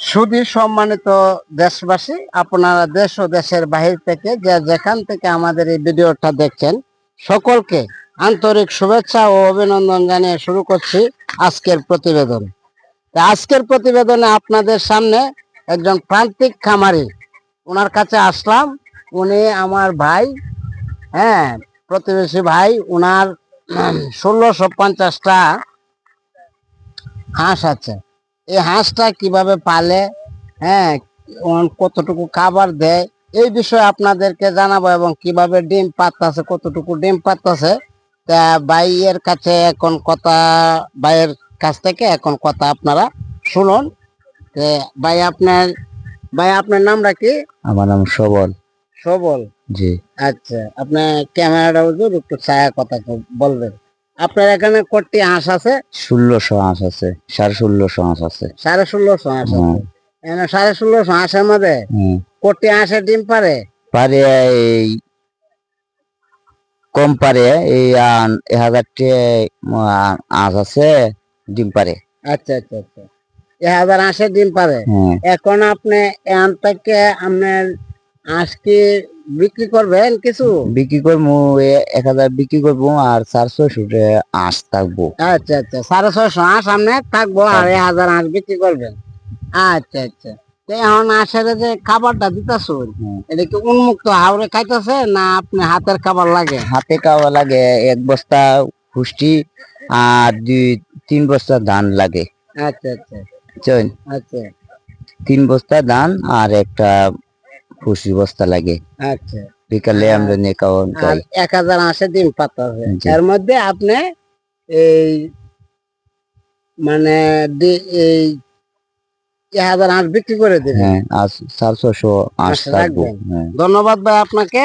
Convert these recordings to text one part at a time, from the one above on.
সুধী সম্মানিত দেশবাসী, আপনারা দেশ ও দেশের বাহির থেকে যে যেখান থেকে আমাদের এই ভিডিওটা দেখছেন, সকলকে আন্তরিক শুভেচ্ছা ও অভিনন্দন জানিয়ে শুরু করছি আজকের প্রতিবেদন। আজকের প্রতিবেদনে আপনাদের সামনে একজন প্রান্তিক খামারি, ওনার কাছে আসলাম। উনি আমার ভাই হ্যাঁ প্রতিবেশী ভাই ওনার ষোলোশো পঞ্চাশটা হাঁস আছে। এই হাঁসটা কীভাবে পালে হ্যাঁ কতটুকু খাবার দেয় এই বিষয়ে আপনাদেরকে জানাব এবং কীভাবে ডিম পাততেছে কতটুকু ডিম পাততেছে তা ভাইয়ের কাছে এখন কথা ভাইয়ের কাছ থেকে এখন কথা আপনারা শুনুন। ভাই আপনার ভাই আপনার নামটা কি? আমার নাম সবল। সবল? জি। আচ্ছা আপনার ক্যামেরাটা একটু ছায়া কথা বলবেন। আপনার এখানে কটি হাঁস আছে? ষোলোশো হাঁস আছে সাড়ে ষোলোশো হাঁস আছে। সাড়ে ষোলোশো হাঁস আছে। হ্যাঁ। এখানে সাড়ে ষোলোশো হাঁসের মধ্যে হুম। কটি হাঁসের ডিম পারে? পারে এই কম পারে এই হাজারটি হাঁস আছে ডিম পারে। আচ্ছা আচ্ছা আচ্ছা। এক হাজার হাঁসের ডিম পারে। হ্যাঁ। এখন আপনি এখান থেকে আপনার হাঁস কি বিক্রি করবেন কিছু? বিক্রি করব এক হাজার বিক্রি করব আর চারশো শুটে হাঁস থাকব। আচ্ছা আচ্ছা সাড়ে ছয়শো আঁশ আপনি থাকব আর এক হাজার আঁশ বিক্রি করবেন। আচ্ছা আচ্ছা। এখন হাঁসের যে খাবারটা দিতেছ এটা কি উন্মুক্ত হাওড়ে খাইতেছে না আপনি হাতের খাবার লাগে? হাতে খাওয়া লাগে এক বস্তা পুষ্টি আর দুই তিন বস্তা ধান লাগে। আচ্ছা আচ্ছা? আচ্ছা। তিন বস্তা ধান আর একটা পুষ্টি বস্তা লাগে। আচ্ছা। বিকালে আমরা নিয়ে খাই। এক হাজার হাঁসের ডিম পাতাছে জি। এর মধ্যে আপনি এই মানে এই হাজার হাঁস বিক্রি করে দিবেন। হ্যাঁ চারশো হাঁস থাকব হ্যাঁ। ধন্যবাদ ভাই আপনাকে।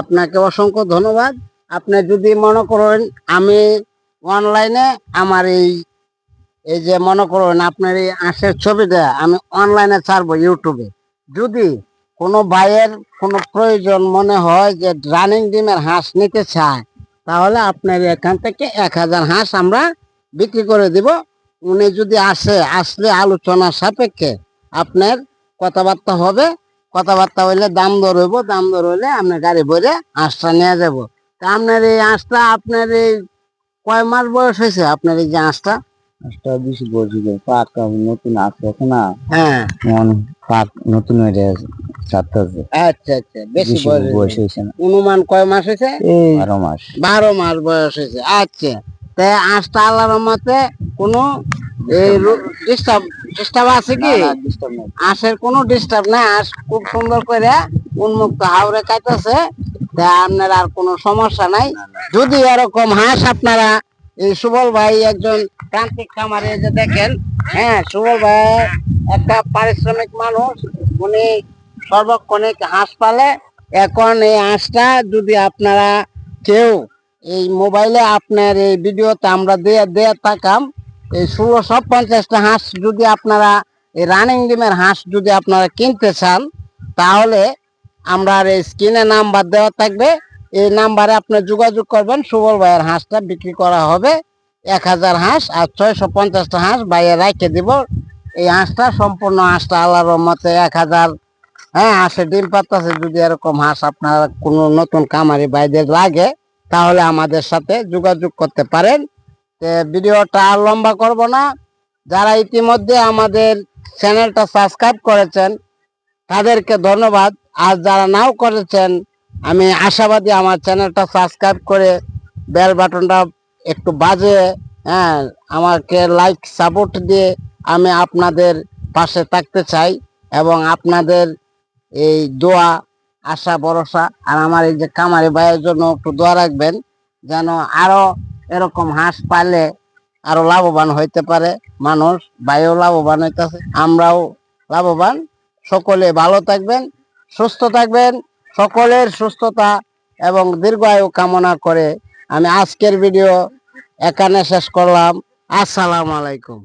আপনাকে অসংখ্য ধন্যবাদ। আপনি যদি মনে করেন আমি অনলাইনে আমার এই এই যে মনে করেন আপনার এই আঁশের ছবিটা আমি অনলাইনে ছাড়বো ইউটিউবে। যদি কোনো ভাইয়ের কোনো প্রয়োজন মনে হয় যে রানিং ডিমের হাঁস নিতে চায় তাহলে আপনার এখান থেকে এক হাজার হাঁস আমরা বিক্রি করে দিব। উনি যদি আসে আসলে আলোচনার সাপেক্ষে আপনার কথাবার্তা হবে। কথাবার্তা হইলে দাম দর হইব দাম দর হইলে আপনার গাড়ি ভরে হাঁসটা নিয়ে যাব। তা আপনার এই হাঁসটা আপনার এই কয় মাস বয়স হয়েছে আপনার এই যে হাঁসটা? হাঁসটা বেশি যে পাক নতুন আসছে না? হ্যাঁ। পাক নতুন হয়ে আছে আচ্ছা আচ্ছা বেশি বয়স হয়েছে। অনুমান কয় মাস হয়েছে? বারো মাস। বারো মাস। বয়স হয়েছে। আচ্ছা তাই হাঁসটা আল্লাহর রহমতে কোনো ডিস্টার্ব ডিস্টার্ব আছে কি? কোনো ডিস্টার্ব নাই। খুব সুন্দর করে উন্মুক্ত হাওড়ে খাইতেছে তা আপনার আর কোনো সমস্যা নাই। যদি এরকম হাঁস আপনারা এই সুবল ভাই একজন প্রান্তিক খামারে যে দেখেন হ্যাঁ সুবল ভাই একটা পারিশ্রমিক মানুষ। উনি সর্বক্ষণিক হাঁস পালে, এখন এই হাঁসটা যদি আপনারা কেউ এই মোবাইলে আপনার এই ভিডিওতে আমরা দিয়ে দিয়ে থাকাম, এই ষোলোশো পঞ্চাশটা হাঁস যদি আপনারা এই রানিং ডিমের হাঁস যদি আপনারা কিনতে চান, তাহলে আমরা এই স্ক্রিনে নাম্বার দেওয়া থাকবে। এই নাম্বারে আপনি যোগাযোগ করবেন, সুবল ভাইয়ের হাঁসটা বিক্রি করা হবে। এক হাজার হাঁস আর ছয়শো পঞ্চাশটা হাঁস ভাইয়ে রাখে দিব। এই হাঁসটা, সম্পূর্ণ হাঁসটা আল্লাহর মতে এক হাজার হ্যাঁ হাঁসের ডিম পাতাছে যদি এরকম হাঁস আপনার কোনো নতুন কামারি ভাইদের লাগে, তাহলে আমাদের সাথে যোগাযোগ করতে পারেন। ভিডিওটা আর লম্বা করব না। যারা ইতিমধ্যে আমাদের চ্যানেলটা সাবস্ক্রাইব করেছেন, তাদেরকে ধন্যবাদ। আর যারা নাও করেছেন, আমি আশাবাদী আমার চ্যানেলটা সাবস্ক্রাইব করে বেল বাটনটা একটু বাজে হ্যাঁ আমাকে লাইক, সাপোর্ট দিয়ে আমি আপনাদের পাশে থাকতে চাই এবং আপনাদের এই দোয়া, আশা, ভরসা আর আমার এই যে কামারি ভাইয়ের জন্য একটু দোয়া রাখবেন যেন আরও এরকম হাঁস পালে আরও লাভবান হইতে পারে। মানুষ, ভাইও লাভবান হইতেছে, আমরাও লাভবান। সকলে ভালো থাকবেন, সুস্থ থাকবেন, সকলের সুস্থতা এবং দীর্ঘায়ু কামনা করে আমি আজকের ভিডিও এখানে শেষ করলাম। আসসালামু আলাইকুম।